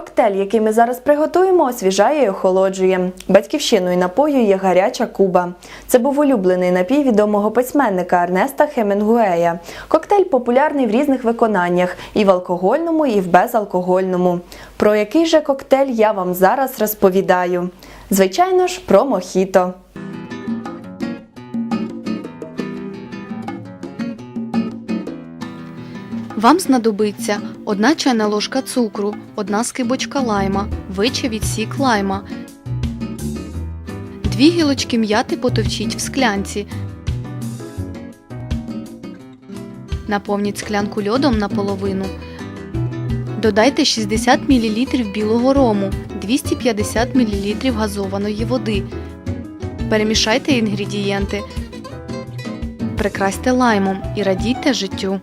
Коктейль, який ми зараз приготуємо, освіжає і охолоджує. Батьківщиною напою є гаряча куба. Це був улюблений напій відомого письменника Ернеста Хемінгуея. Коктейль популярний в різних виконаннях і в алкогольному, і в безалкогольному. Про який же коктейль я вам зараз розповідаю. Звичайно ж, про мохіто. Вам знадобиться одна чайна ложка цукру, одна скибочка лайма, вичавіть сік лайма, дві гілочки м'яти потовчіть в склянці. Наповніть склянку льодом наполовину. Додайте 60 мл білого рому, 250 мл газованої води. Перемішайте інгредієнти. Прикрасьте лаймом і радійте життю.